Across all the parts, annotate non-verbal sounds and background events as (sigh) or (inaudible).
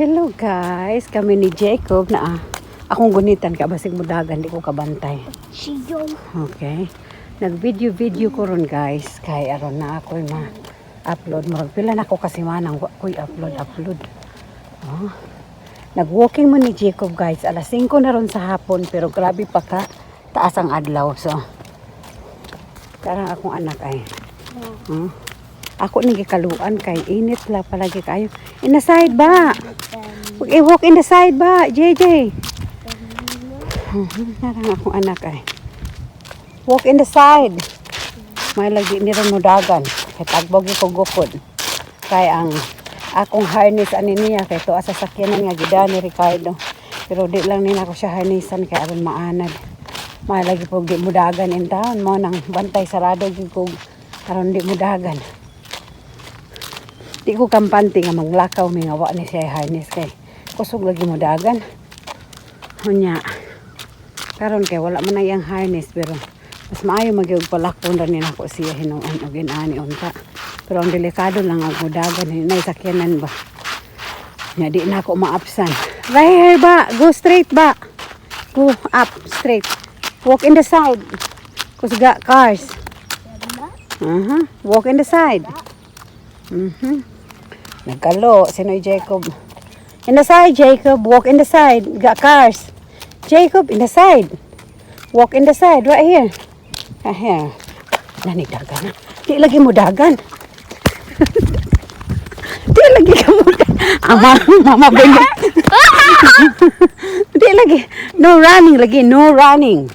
Hello guys, kami ni Jacob na ah. Akong gunitan ka basig mudagan di ko kabantay. Okay. Nag-video-video ko ron guys kay aron na ako ma upload mo pila na ako kasi manang wa ko'y upload upload. Oh. Nag-walking mo ni Jacob guys. Alas 5 na ron sa hapon pero grabe pa ka taas ang adlaw so. Karang akong anak ay. Hmm? Ako ni gikaluan kay init la palagi kayo. In the side ba? Huwag i-walk in the side ba, JJ? Mhm, (laughs) Narang akong anak ay. Walk in the side. May lagi ni rin mudagan. Kay tagbog ko gukod. Kay ang akong harness ani niya kay to asa sakyanan nga gida ni Ricardo. Pero di lang ni ako siya harnessan kay aron maanad. May lagi po di mudagan in town mo nang bantay sarado gyud ko aron di mudagan. Di ko kampante nga maglakaw mi nga wa ni siya harness kay kusog lagi mudagan. Hunya. Karon kay wala man iyang harness pero mas maayo magyug palakon ra ni nako siya hinuon og inani unta. Pero ang delikado lang ang mudagan ni nay sakyanan ba. Nya di na ako maapsan. Right here ba? Go straight ba? Go up straight. Walk in the side. Kusga cars. Uh-huh. Walk in the side. Mhm. Nagkalo, sinoy Jacob. In the side, Jacob. Walk in the side. Got cars. Jacob, in the side. Walk in the side, right here. Ah, here. Nani dagan. Di lagi mo dagan. (laughs) Di lagi ka mo dagan. Ama, mama benda. (laughs) Di lagi. No running lagi. No running.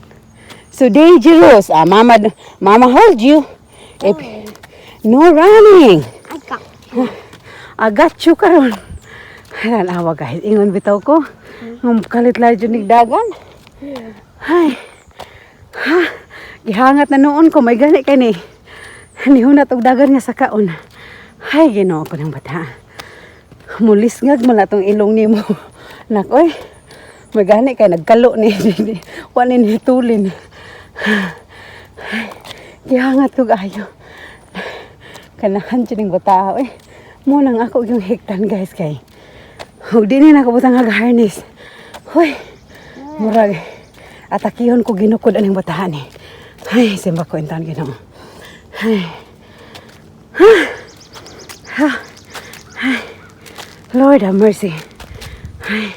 So dangerous. Ah, mama, mama hold you. If, no running. I got Agat you karon. Haran awa guys, ingon bitaw ko. Ngum kalit la jud nig dagan. Hay. Ha. Gihangat na noon ko may gani kay ni. Nihunat og dagan nga sa kaon. Hay Ginoo ko ng bata. Mulis ngag man atong ilong nimo. (laughs) Nak oy. May gani kay nagkalo ni. (laughs) Wa ni nitulin. Gihangat ko ayo. Kanahan jud ning bata oy. Mo nang ako yung hiktan guys kay. Ug di ni nakabutang nga harness. Hoy. Murag atakihon ko ginukod aning batahan eh. Ay, simba ko intan Ginoo. Ay. Ha. Ha. Ay. Lord have mercy. Ay.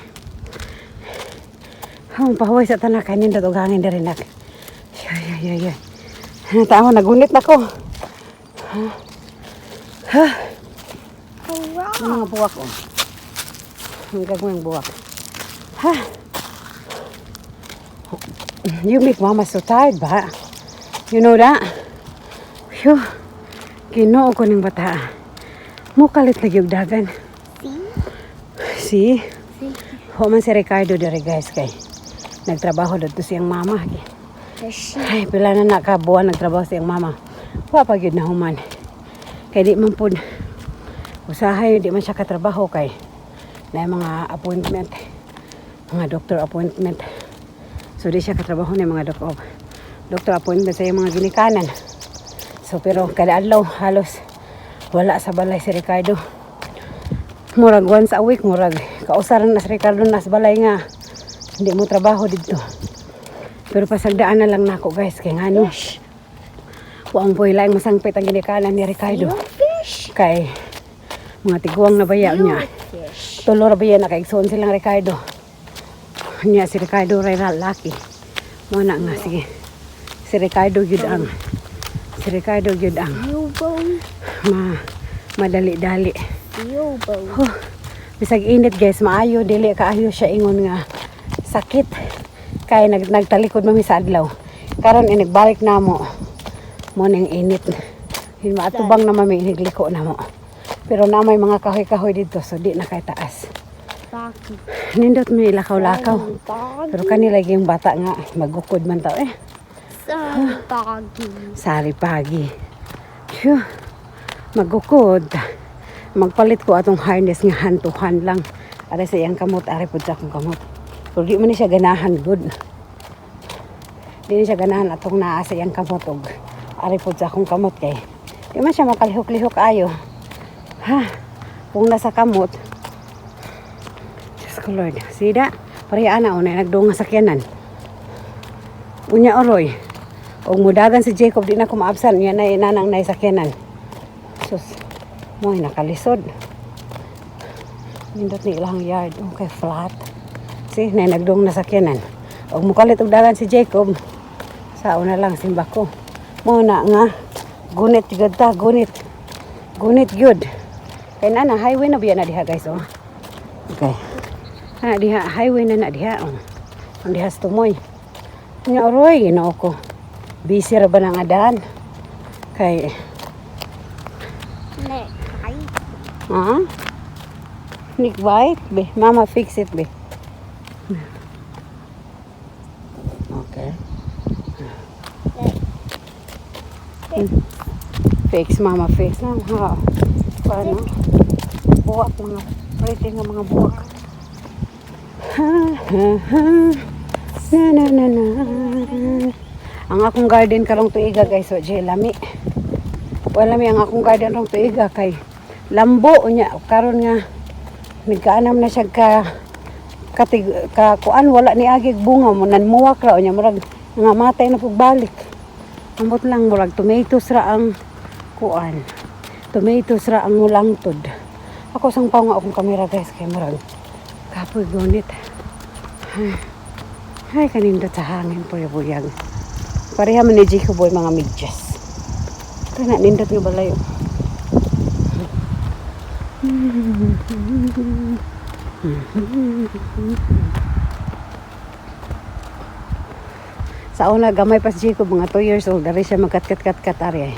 Ang pahoy sa tanak kanin dato gangin diri nak. Ay ay ay ay. Tao nagunit na ko. Ha. Ha. Ang mga buwak oh. Ang gagawin buwak. Ha? You make mama so tired ba? You know that? Phew. Ginoo ko ng bata. Mukalit lagi yung dagan. See? See? Ho man si Ricardo dere guys kay. Nagtrabaho dito siyang mama. Ay, pila na nakabuwan nagtrabaho siyang mama. Wa pa gyud na human. Kay di man pud usahay di man siya katrabaho kay na mga appointment mga doctor appointment. So di siya katrabaho na mga doc doctor appointment sa mga ginikanan. So pero kada adlaw halos wala sa balay si Ricardo. Murag once a week murag kausaran na si Ricardo na sa balay nga hindi mo trabaho dito. Pero pasagdaan na lang nako guys kay ngano Waang boy lang masangpit ang ginikanan ni Ricardo. Kay mga tiguang na baya niya. Fish. Tulo ra baya nakaigsoon silang Ricardo. Niya si Ricardo ray laki. Mo na nga sige. Si Ricardo gyud ang si Ricardo gyud ang ma madali-dali. Huh. Bisag init guys, maayo dili kaayo siya ingon nga sakit. Kay nag nagtalikod mami sa adlaw. Karon inigbalik na mo. Mo ning init. Hin maatubang na mami inigliko na mo. Pero na may mga kahoy-kahoy dito so di na kay taas. Nindot may lakaw-lakaw. Pero kanila yung bata nga magukod man tao eh. Some doggy. Sari pagi. Phew. Magukod. Magpalit ko atong harness nga hantuhan lang. Ara sa iyang kamot, ara po sa akong kamot. Pero di man siya ganahan good. Di siya ganahan atong naa sa iyang kamot og ari po sa akong kamot kay. Di man siya makalihok-lihok ayo. Ha? Kung nasa kamot, ko Lord. Sida, pareha na unay nagdong nga sakyanan. Unya oroy. Og mudagan si Jacob di na ko maabsan niya na inanang na sakyanan. Sus. Mo nakalisod. Nindot ni ilang yard. Okay, flat. See, na nagdong na sakyanan. Og mukalit og dagan si Jacob. Sa una lang simba ko. Mo na nga gunit gyud ta, gunit. Gunit gyud. Kay na na highway na biya na diha guys oh. Okay. Na diha highway na na diha oh. Ang diha sa tumoy. Nya oroy ginoo ko. Busy ra ba nang adan? Kay Neck. Hi. ha? Nick White be. Mama fix it be. Okay. Fix, mama fix. Na, ha. Paano? Buwak mga, pretty nga mga buwak. Ha, ha, ha. Na, na, na. Ang akong garden karong tuiga guys, wa jay lami. Wala mi ang akong garden rong tuiga kay lambo nya karon nga nagkaanam na siya ka katig ka kuan wala ni agig bunga mo nan muwak ra nya murag nga matay na pagbalik. Ambot lang murag tomatoes ra ang kuan. Tomatoes ra ang mulangtod. Ako sang pa nga akong kamera guys kay murag kapoy gunit. Ay, (sighs) ay kanindot sa hangin po buyag. Pareha man ni Jico boy mga medyas. Kana nindot nga balay. oh. Sa una, gamay pa si Jacob, mga 2 years old, dari siya magkat-kat-kat-kat ari.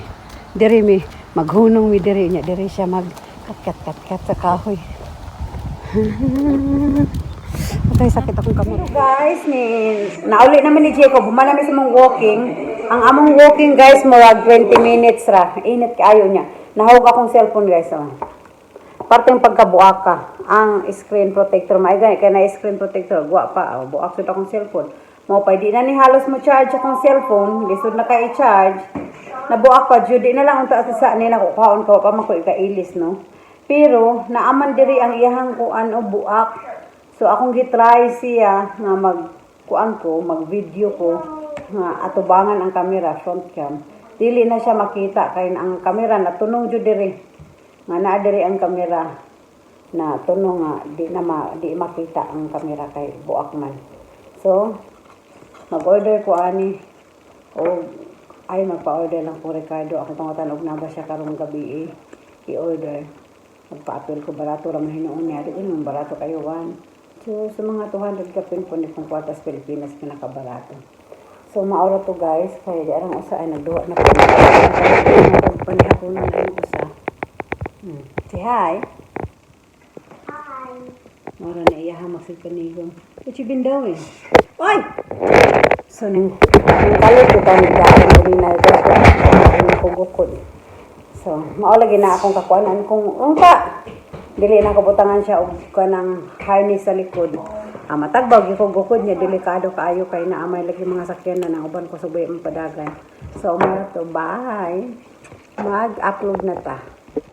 Diri mi, maghunong mi diri niya, diri siya mag-kat-kat-kat-kat sa kahoy. (laughs) Okay, sakit akong kamot. guys, ni nauli naman ni Jacob, humana mi sa mong walking. Ang among walking guys, murag 20 minutes ra. Init kaayo niya. Nahog akong cellphone guys. Oh. Parte yung pagkabuaka. Ang screen protector. May gani kaya na screen protector. Guwa pa. Oh. Buak sa akong cellphone. Mo pa di na ni halos mo charge akong cellphone. Lisod na kay charge Nabuak pa. Judy na lang unta sa ni na kukaon ko pa man ko no. Pero naaman diri ang iyahang kuan o buak. So akong gitry siya nga mag kuan ko, mag video ko nga atubangan ang camera front cam. Dili na siya makita kay ang camera natunong jud diri. Nga naa diri ang camera na tunong nga di na ma, di makita ang camera kay buak man. So mag-order ko ani o ay magpa-order lang po Ricardo ako pangutan og na ba siya karong gabi eh. i-order magpa-apil ko barato ra man hinuon niya di man barato kayo wan so sa mga 200 ka pin po ni kung kwartas Pilipinas pinakabarato so maura to guys kaya di arang usa ay nagduwa na po panihaponan din usa hmm. say hi Hi. Mara na iya hamak sa kanigong. What you been doing? Oy! So, nung, nung kalit tayo nagdaan ko rin na ito. So, kugukod. So, maulagi na akong kakuanan kung unta. Dili na kabutangan siya og kanang harness sa likod. Ah, matagbaw gyud gukod niya delikado kaayo kay naamay lagi mga sakyan na nang uban ko subay ang padagan. So, mara to bye. Mag-upload na ta.